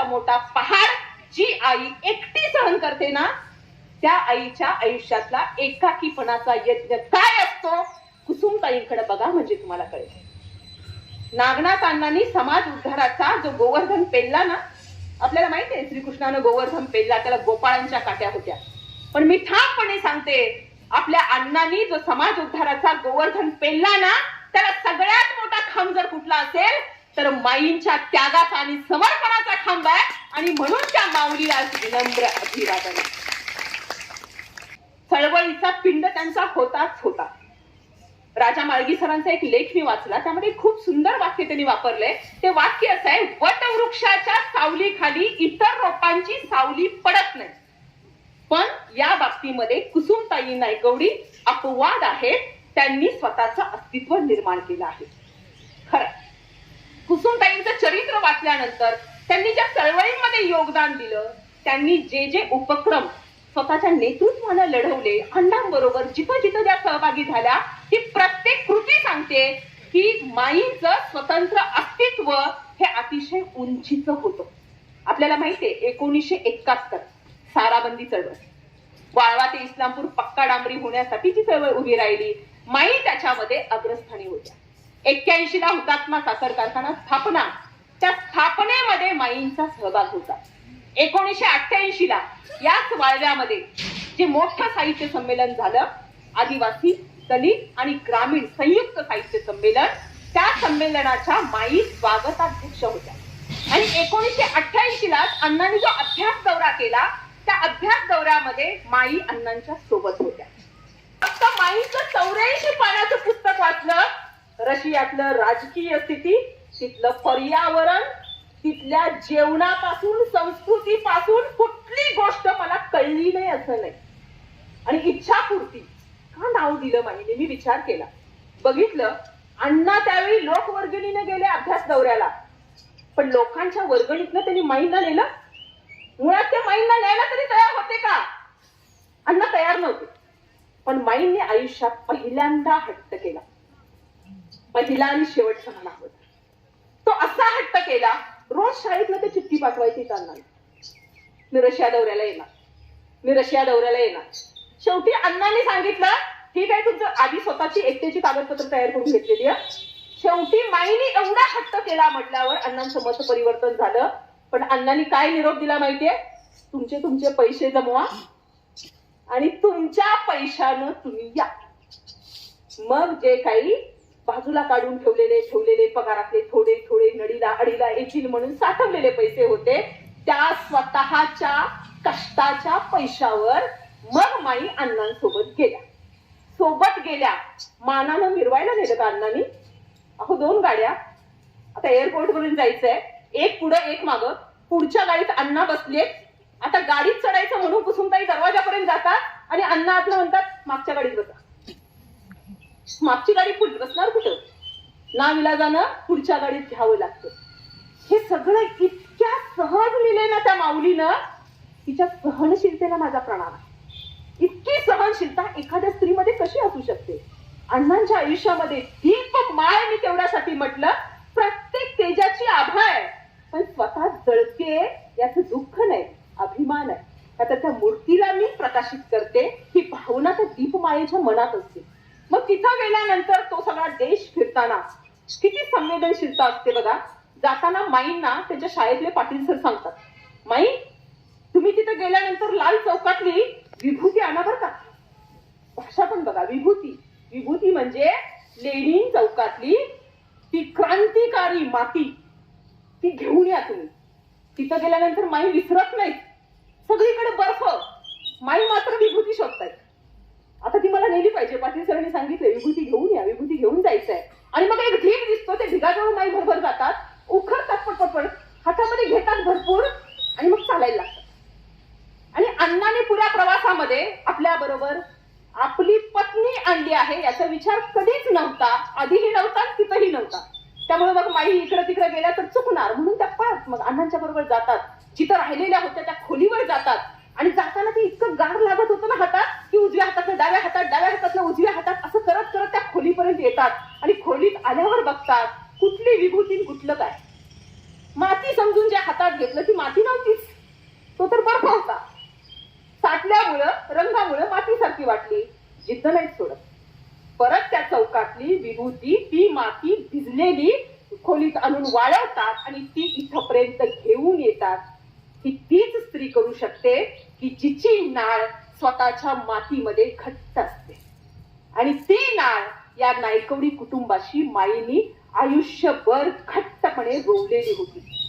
दुःखाचा मोठा पहाड जी आई एकटी सहन करते ना त्या आईच्या आयुष्यातला एकाकीपणाचा यज्ञ काय असतो? कुसुमताईंकडे बघा म्हणजे तुम्हाला कळेल. नागनाथ अण्णांनी समाज उद्धाराचा जो गोवर्धन पेलला ना आपल्याला माहिती आहे श्रीकृष्णानं गोवर्धन पेलला त्याला गोपाळांच्या काट्या होत्या. पण मी ठामपणे सांगते आपल्या अण्णांनी जो समाज उद्धाराचा गोवर्धन पेलला ना त्याला सगळ्यात मोठा खांब जर कुठला असेल तर माईंच्या त्यागाचा आणि समर्पणाचा खांब आहे. आणि म्हणून त्या माऊलीला विनम्र अभिवादन. चळवळीचा पिंड त्यांचा होताच होता. राजा माळगी सरांचा एक लेख मी वाचला. त्यामध्ये खूप सुंदर वाक्य त्यांनी वापरलंय ते वाक्य असं आहे वटवृक्षाच्या सावलीखाली इतर रोपांची सावली पडत नाही. पण या बाबतीमध्ये कुसुमताई नायकवडी अपवाद आहेत त्यांनी स्वतःचं अस्तित्व निर्माण केलं आहे. कुसुमताईंचं चरित्र वाचल्यानंतर त्यांनी ज्या चळवळींमध्ये योगदान दिलं त्यांनी जे जे उपक्रम स्वतःच्या नेतृत्वानं लढवले अण्णांबरोबर जिथं जिथं ज्या सहभागी झाल्या ती प्रत्येक कृती सांगते की माईंचं स्वतंत्र अस्तित्व हे अतिशय उंचीचं होतं. आपल्याला माहितीये एकोणीसशे एकाहत्तर साराबंदी चळवळ. वाळवा ते इस्लामपूर पक्का डांबरी होण्यासाठी जी चळवळ उभी राहिली. माई त्याच्यामध्ये अग्रस्थानी होत्या. एक्क्याऐंशी ला हुतात्मा साखर कारखाना स्थापना. त्या स्थापनेमध्ये माईंचा सहभाग होता. एकोणीसशे अठ्ठ्याऐंशी ला याच वाळव्यामध्ये जे मोठं साहित्य संमेलन झालं आदिवासी दलित आणि ग्रामीण संयुक्त साहित्य संमेलन त्या संमेलनाच्या माई स्वागताध्यक्ष होत्या. आणि एकोणीसशे अठ्ठ्याऐंशी ला अण्णांनी जो अभ्यास दौरा केला त्या अभ्यास दौऱ्यामध्ये माई अण्णांच्या सोबत होत्या. फक्त माईचं चौऱ्याऐंशी पानाचं पुस्तक वाचलं रशियातलं राजकीय स्थिती तिथलं पर्यावरण तिथल्या जेवणापासून संस्कृतीपासून कुठली गोष्ट मला कळली नाही असं नाही. आणि इच्छापूर्ती का नाव दिलं माहिती मी विचार केला. बघितलं अण्णा त्यावेळी लोकवर्गणीने गेले अभ्यास दौऱ्याला. पण लोकांच्या वर्गणीतनं त्यांनी माईंना नेलं. मुळात ते माईंना न्यायला तरी तयार होते का? अण्णा तयार नव्हते. पण माईंनी आयुष्यात पहिल्यांदा हट्ट केला. पहिला आणि शेवटचा मला होता तो असा हट्ट केला रोज शाळेतनं ते चिठ्ठी पाठवायची त्यांना. मी रशिया दौऱ्याला येणार. मी रशिया दौऱ्याला येणार. शेवटी अण्णांनी सांगितलं ठीक आहे तुमचं आधी स्वतःची एकट्याची कागदपत्र तयार करून घेतलेली आहे. शेवटी माईने एवढा हट्ट केला म्हटल्यावर अण्णांचं मत परिवर्तन झालं. पण अण्णांनी काय निरोप दिला माहितीये? तुमचे तुमचे पैसे जमवा आणि तुमच्या पैशानं तुम्ही या. मग जे काही बाजूला काढून ठेवलेले ठेवलेले पगारातले थोडे थोडे नडीला अडीला येतील म्हणून साठवलेले पैसे होते. त्या स्वतःच्या कष्टाच्या पैशावर मग माई अण्णांसोबत गेल्या. सोबत गेल्या. मानानं मिरवायला नेलं का अण्णांनी? अहो दोन गाड्या. आता एअरपोर्ट वरून जायचंय. एक पुढं एक मागं. पुढच्या गाडीत अण्णा बसलेत. आता गाडीत चढायचं म्हणून कुसुमताई दरवाजापर्यंत जातात आणि अण्णा आतलं म्हणतात मागच्या गाडीत बसा. मागची गाडी पुढे बसणार कुठं? ना विलाजानं पुढच्या गाडीत घ्यावं लागतं. हे सगळं इतक्या सहज लिहिले ना त्या माऊलीनं. तिच्या सहनशीलतेला माझा प्रणाम आहे. इतकी सहनशीलता एखाद्या स्त्रीमध्ये कशी असू शकते? अण्णांच्या आयुष्यामध्ये दीपक माळ मी तेवढ्यासाठी म्हटलं प्रत्येक तेजाची आभा आहे. पण स्वतः जळते याचं दुःख नाही अभिमान आहे. आता त्या मूर्तीला मी प्रकाशित करते ही भावना त्या दीपमाळेच्या मनात असते. मग तिथं गेल्यानंतर तो सगळा देश फिरताना किती संवेदनशीलता असते बघा. जाताना माईंना त्यांच्या शाळेतले पाटील सर सांगतात माई तुम्ही तिथं गेल्यानंतर लाल चौकातली विभूती आणा बरं का. भाषा पण बघा विभूती. विभूती म्हणजे लेनिन चौकातली ती क्रांतिकारी माती. ती घेऊन या तुम्ही. तिथं गेल्यानंतर माई विसरत नाही सगळीकडे बर्फ. माई मात्र विभूती शोधतायत. पाहिजे पाटील सरांनी सांगितलं विभूती घेऊन या विभूती घेऊन जायचंय. आणि मग एक ढीग दिसतो ते ढिगाजवळ नाही भरभर जातात उखडतात पटपट हातामध्ये घेतात भरपूर आणि मग चालायला लागतात. आणि अण्णाने पुऱ्या प्रवासामध्ये आपल्या बरोबर आपली पत्नी आणली आहे याचा विचार कधीच नव्हता आधीही नव्हता तिथंही नव्हता. त्यामुळे मग माई इकडं तिकडे गेल्या तर चुकणार म्हणून त्या पाच मग अण्णांच्या बरोबर जातात. जिथं राहिलेल्या होत्या त्या खोलीवर जातात. आणि जाताना ते इतकं गार लागत होतं ना हातात उजव्या हातात डाव्या हातात डाव्या हातातलं उजव्या हातात असं करत करत त्या खोलीपर्यंत येतात. आणि खोलीत आल्यावर बघतात कुठली विभूती कुठलं काय माती समजून ज्या हातात घेतलं ती माती नव्हतीच. तो तर बर्फ होता. साठल्यामुळं रंगामुळं मातीसारखी वाटली. जिद्द नाही सोडत. परत त्या चौकातली विभूती ती माती भिजलेली खोलीत आणून वाळवतात आणि ती इथपर्यंत घेऊन येतात. ही तीच स्त्री करू शकते की जिची नाळ स्वतःच्या मातीमध्ये घट्ट असते. आणि ती नाळ या नायकवडी कुटुंबाशी माईनी आयुष्यभर घट्टपणे रोवलेली होती.